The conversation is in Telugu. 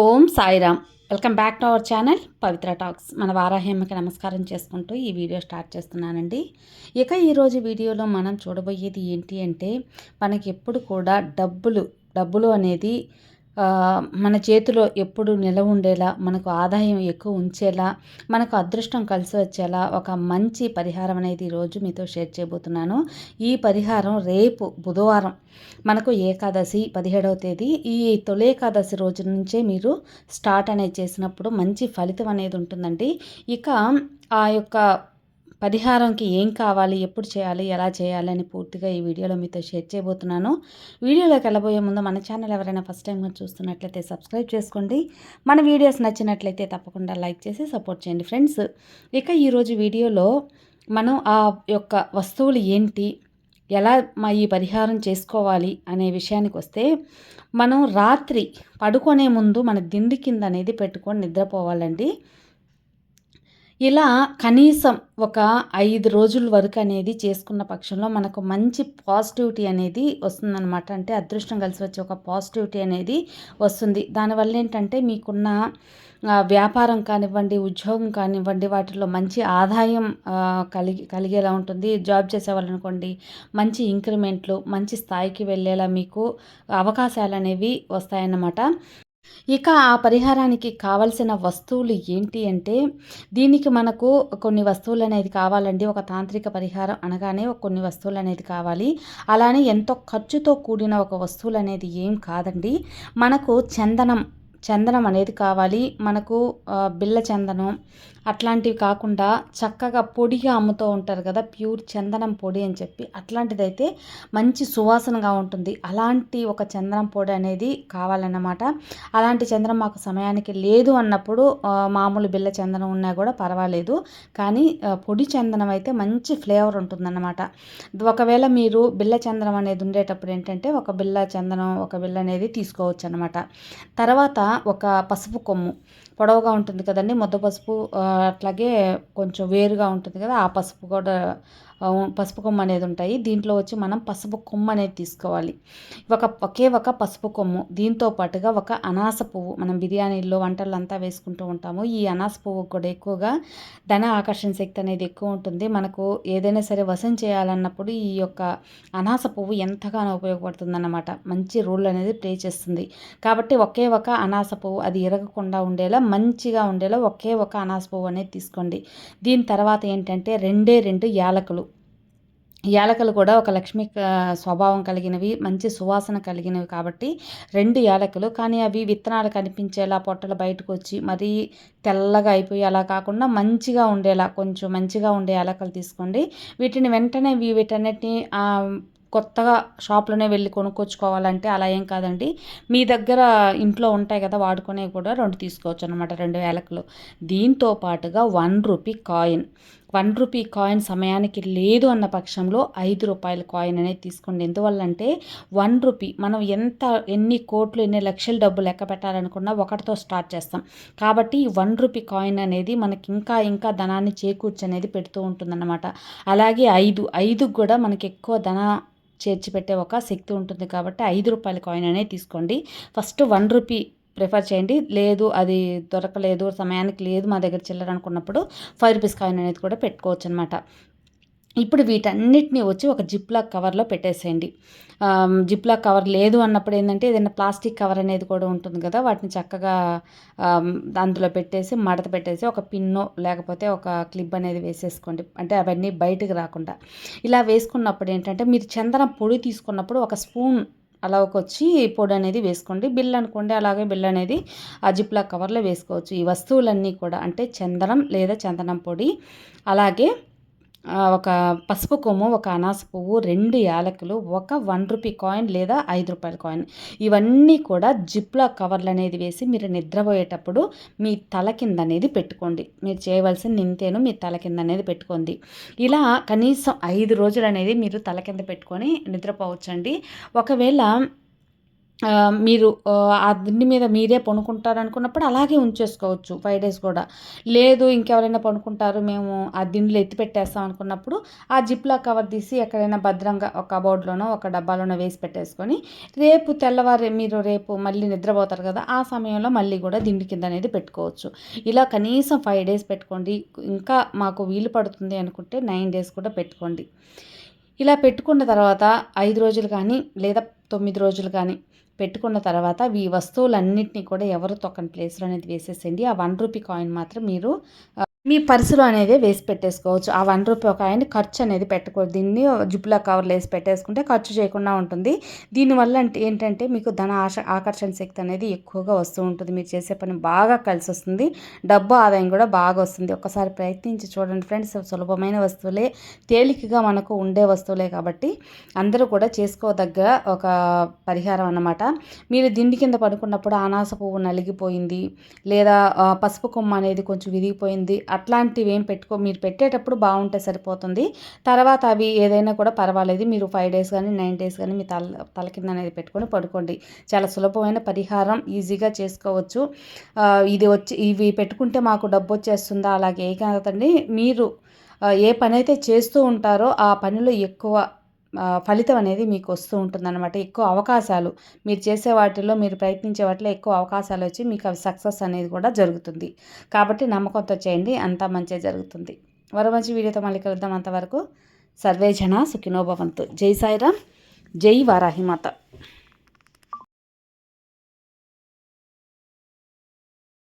Om Sairam. Welcome back to our channel Pavitra talks. మన వారాహ్యమ్మకి నమస్కారం చేసుకుంటూ ఈ వీడియో స్టార్ట్ చేస్తున్నానండి. ఇక ఈరోజు వీడియోలో మనం చూడబోయేది ఏంటి అంటే మనకి ఎప్పుడు కూడా డబ్బులు డబ్బులు అనేది మన చేతిలో ఎప్పుడు నిలవ ఉండేలా మనకు ఆదాయం ఎక్కువ ఉంచేలా మనకు అదృష్టం కలిసి వచ్చేలా ఒక మంచి పరిహారం అనేది ఈరోజు మీతో షేర్ చేయబోతున్నాను. ఈ పరిహారం రేపు బుధవారం మనకు ఏకాదశి పదిహేడవ తేదీ. ఈ తొలి ఏకాదశి రోజు నుంచే మీరు స్టార్ట్ అనేది చేసినప్పుడు మంచి ఫలితం అనేది ఉంటుందండి. ఇక ఆ యొక్క పరిహారంకి ఏం కావాలి ఎప్పుడు చేయాలి ఎలా చేయాలి అని పూర్తిగా ఈ వీడియోలో మీతో షేర్ చేయబోతున్నాను. వీడియోలోకి వెళ్ళబోయే ముందు మన ఛానల్ ఎవరైనా ఫస్ట్ టైం చూస్తున్నట్లయితే సబ్స్క్రైబ్ చేసుకోండి. మన వీడియోస్ నచ్చినట్లయితే తప్పకుండా లైక్ చేసి సపోర్ట్ చేయండి ఫ్రెండ్స్. ఇక ఈరోజు వీడియోలో మనం ఆ యొక్క వస్తువులు ఏంటి ఎలా మా ఈ పరిహారం చేసుకోవాలి అనే విషయానికి వస్తే మనం రాత్రి పడుకునే ముందు మన దిండి కింద అనేది పెట్టుకొని నిద్రపోవాలండి. ఇలా కనీసం ఒక ఐదు రోజుల వరకు అనేది చేసుకున్న పక్షంలో మనకు మంచి పాజిటివిటీ అనేది వస్తుందన్నమాట. అంటే అదృష్టం కలిసి వచ్చే ఒక పాజిటివిటీ అనేది వస్తుంది. దానివల్ల ఏంటంటే మీకున్న వ్యాపారం కానివ్వండి ఉద్యోగం కానివ్వండి వాటిలో మంచి ఆదాయం కలిగి కలిగేలా ఉంటుంది. జాబ్ చేసేవాళ్ళనుకోండి మంచి ఇంక్రిమెంట్లు మంచి స్థాయికి వెళ్ళేలా మీకు అవకాశాలు అనేవి వస్తాయన్నమాట. ఇక ఆ పరిహారానికి కావలసిన వస్తువులు ఏంటి అంటే దీనికి మనకు కొన్ని వస్తువులు అనేది కావాలండి. ఒక తాంత్రిక పరిహారం అనగానే కొన్ని వస్తువులు అనేది కావాలి. అలానే ఎంతో ఖర్చుతో కూడిన ఒక వస్తువులు అనేది ఏం కాదండి. మనకు చందనం చందనం అనేది కావాలి. మనకు బిళ్ళ చందనం అట్లాంటివి కాకుండా చక్కగా పొడిగా అమ్ముతూ ఉంటారు కదా ప్యూర్ చందనం పొడి అని చెప్పి. అట్లాంటిదైతే మంచి సువాసనగా ఉంటుంది. అలాంటి ఒక చందనం పొడి అనేది కావాలన్నమాట. అలాంటి చందనం మాకు సమయానికి లేదు అన్నప్పుడు మామూలు బిళ్ళ చందనం ఉన్నా కూడా పర్వాలేదు. కానీ పొడి చందనం అయితే మంచి ఫ్లేవర్ ఉంటుందన్నమాట. ఒకవేళ మీరు బిళ్ళ చందనం అనేది ఉండేటప్పుడు ఏంటంటే ఒక బిళ్ళ చందనం ఒక బిళ్ళ అనేది తీసుకోవచ్చు అనమాట తర్వాత ఒక పసుపు కొమ్ము. పొడవుగా ఉంటుంది కదండి ముద్ద పసుపు అట్లాగే కొంచెం వేరుగా ఉంటుంది కదా ఆ పసుపు కూడా పసుపు కొమ్మ అనేది ఉంటాయి. దీంట్లో వచ్చి మనం పసుపు కొమ్ము అనేది తీసుకోవాలి. ఒక ఒకే ఒక పసుపు కొమ్ము దీంతో పాటుగా ఒక అనాస పువ్వు మనం బిర్యానీల్లో వంటలు అంతా వేసుకుంటూ ఉంటాము. ఈ అనాస పువ్వు కూడా ఎక్కువగా ధన ఆకర్షణ శక్తి అనేది ఎక్కువ ఉంటుంది. మనకు ఏదైనా సరే వసం చేయాలన్నప్పుడు ఈ యొక్క అనాస పువ్వు ఎంతగానో ఉపయోగపడుతుంది అన్నమాట మంచి రోల్ అనేది ప్లే చేస్తుంది. కాబట్టి ఒకే ఒక అనాస పువ్వు అది ఇరగకుండా ఉండేలా మంచిగా ఉండేలా ఒకే ఒక అనాస పువ్వు అనేది తీసుకోండి. దీని తర్వాత ఏంటంటే రెండే రెండు యాలకులు. యాలకలు కూడా ఒక లక్ష్మి స్వభావం కలిగినవి మంచి సువాసన కలిగినవి కాబట్టి రెండు యాలకులు. కానీ అవి విత్తనాలు కనిపించేలా పొట్టలు బయటకు వచ్చి మరీ తెల్లగా అయిపోయి అలా కాకుండా మంచిగా ఉండేలా కొంచెం మంచిగా ఉండే యాలకలు తీసుకోండి. వీటిని వెంటనే వీటన్నిటిని కొత్తగా షాప్లోనే వెళ్ళి కొనుక్కొచ్చుకోవాలంటే అలా ఏం కాదండి. మీ దగ్గర ఇంట్లో ఉంటాయి కదా వాడుకునేవి కూడా రెండు తీసుకోవచ్చు అనమాట రెండు వేలకలు దీంతో పాటుగా one rupee coin. One rupee coin సమయానికి లేదు అన్న పక్షంలో ఐదు రూపాయల కాయిన్ అనేది తీసుకోండి. ఎందువల్ల అంటే వన్ రూపీ మనం ఎంత ఎన్ని కోట్లు ఎన్ని లక్షల డబ్బు లెక్క పెట్టాలనుకున్నా ఒకటితో స్టార్ట్ చేస్తాం. కాబట్టి ఈ వన్ రూపీ కాయిన్ అనేది మనకి ఇంకా ఇంకా ధనాన్ని చేకూర్చి అనేది పెడుతూ ఉంటుందన్నమాట. అలాగే ఐదు ఐదు కూడా మనకి ఎక్కువ ధన చేర్చి పెట్టే ఒక శక్తి ఉంటుంది కాబట్టి ఐదు రూపాయల కాయిన్ అనేది తీసుకోండి. ఫస్ట్ వన్ రూపీ ప్రిఫర్ చేయండి. లేదు అది దొరకలేదు సమయానికి లేదు మా దగ్గర చిల్లర అనుకున్నప్పుడు ఫైవ్ రూపీస్ కాయిన్ అనేది కూడా పెట్టుకోవచ్చు అనమాట ఇప్పుడు వీటన్నిటిని వచ్చి ఒక జిప్లాక్ కవర్లో పెట్టేసేయండి. జిప్లాక్ కవర్ లేదు అన్నప్పుడు ఏంటంటే ఏదైనా ప్లాస్టిక్ కవర్ అనేది కూడా ఉంటుంది కదా వాటిని చక్కగా అందులో పెట్టేసి మడత పెట్టేసి ఒక పిన్నో లేకపోతే ఒక క్లిప్ అనేది వేసేసుకోండి. అంటే అవన్నీ బయటకు రాకుండా. ఇలా వేసుకున్నప్పుడు ఏంటంటే మీరు చందనం పొడి తీసుకున్నప్పుడు ఒక స్పూన్ అలాగ వచ్చి పొడి అనేది వేసుకోండి. బిల్ అనుకోండి అలాగే బిల్ అనేది ఆ జిప్లా కవర్లో వేసుకోవచ్చు. ఈ వస్తువులన్నీ కూడా అంటే చందనం లేదా చందనం పొడి అలాగే ఒక పసుపు కొమ్ము ఒక అనాస పువ్వు రెండు యాలకులు ఒక వన్ రూపీ కాయిన్ లేదా ఐదు రూపాయల కాయిన్. ఇవన్నీ కూడా జిప్లా కవర్లు అనేది వేసి మీరు నిద్రపోయేటప్పుడు మీ తల కింద అనేది పెట్టుకోండి. మీరు చేయవలసిన నింతేను మీ తల కింద అనేది పెట్టుకోండి. ఇలా కనీసం ఐదు రోజులు అనేది మీరు తల కింద పెట్టుకొని నిద్రపోవచ్చండి. ఒకవేళ మీరు ఆ, దిండి మీద మీరే పనుకుంటారు అనుకున్నప్పుడు అలాగే ఉంచేసుకోవచ్చు ఫైవ్ డేస్ కూడా. లేదు ఇంకెవరైనా పనుకుంటారు మేము ఆ దిండులు ఎత్తి పెట్టేస్తాం అనుకున్నప్పుడు ఆ జిప్లా కవర్ తీసి ఎక్కడైనా భద్రంగా ఒక కబోర్డ్లోనో ఒక డబ్బాలోనో వేసి పెట్టేసుకొని రేపు తెల్లవారు మీరు రేపు మళ్ళీ నిద్రపోతారు కదా ఆ సమయంలో మళ్ళీ కూడా దిండి కింద అనేది పెట్టుకోవచ్చు. ఇలా కనీసం ఫైవ్ డేస్ పెట్టుకోండి. ఇంకా మాకు వీలు పడుతుంది అనుకుంటే నైన్ డేస్ కూడా పెట్టుకోండి. ఇలా పెట్టుకున్న తర్వాత ఐదు రోజులు కానీ లేదా తొమ్మిది రోజులు కానీ పెట్టుకున్న తర్వాత ఈ వస్తువులన్నింటినీ కూడా ఎవరు తొక్కని ప్లేస్లో అనేది వేసేసేయండి. ఆ వన్ రూపీ కాయిన్ మాత్రం మీరు మీ పర్సులో అనేది వేసి పెట్టేసుకోవచ్చు. ఆ వన్ రూపీ ఒక ఆయన ఖర్చు అనేది పెట్టుకోవద్దు దీన్ని జిప్లా కవర్లు వేసి పెట్టేసుకుంటే ఖర్చు చేయకుండా ఉంటుంది. దీనివల్ల అంటే ఏంటంటే మీకు ధన ఆశ ఆకర్షణ శక్తి అనేది ఎక్కువగా వస్తూ ఉంటుంది. మీరు చేసే పని బాగా కలిసి వస్తుంది. డబ్బు ఆదాయం కూడా బాగా వస్తుంది. ఒక్కసారి ప్రయత్నించి చూడండి ఫ్రెండ్స్. సులభమైన వస్తువులే. తేలికగా మనకు ఉండే వస్తువులే కాబట్టి అందరూ కూడా చేసుకోదగ్గ ఒక పరిహారం అన్నమాట. మీరు దిండి కింద పడుకున్నప్పుడు అనాస పువ్వు నలిగిపోయింది. లేదా పసుపు కొమ్మ అనేది కొంచెం విరిగిపోయింది. అట్లాంటివి ఏం పెట్టుకో మీరు పెట్టేటప్పుడు బాగుంటే సరిపోతుంది. తర్వాత అవి ఏదైనా కూడా పర్వాలేదు. మీరు ఫైవ్ డేస్ కానీ నైన్ డేస్ కానీ మీ తల తల కింద అనేది పెట్టుకొని పడుకోండి. చాలా సులభమైన పరిహారం. ఈజీగా చేసుకోవచ్చు. ఇది వచ్చి ఇవి పెట్టుకుంటే మాకు డబ్బు వచ్చేస్తుందా? అలాగే ఏ కాదండి మీరు ఏ పని అయితే చేస్తూ ఉంటారో ఆ పనిలో ఎక్కువ ఫలితం అనేది మీకు వస్తూ ఉంటుందన్నమాట. ఎక్కువ అవకాశాలు మీరు చేసే వాటిలో మీరు ప్రయత్నించే వాటిలో ఎక్కువ అవకాశాలు వచ్చి మీకు అవి సక్సెస్ అనేది కూడా జరుగుతుంది. కాబట్టి నమ్మకంతో చేయండి అంతా మంచిగా జరుగుతుంది. మరో మంచి వీడియోతో మళ్ళీ కలుద్దాం అంతవరకు. సర్వేజన సుఖినోభవంతు జై సాయిరామ్. జై వారాహిమాత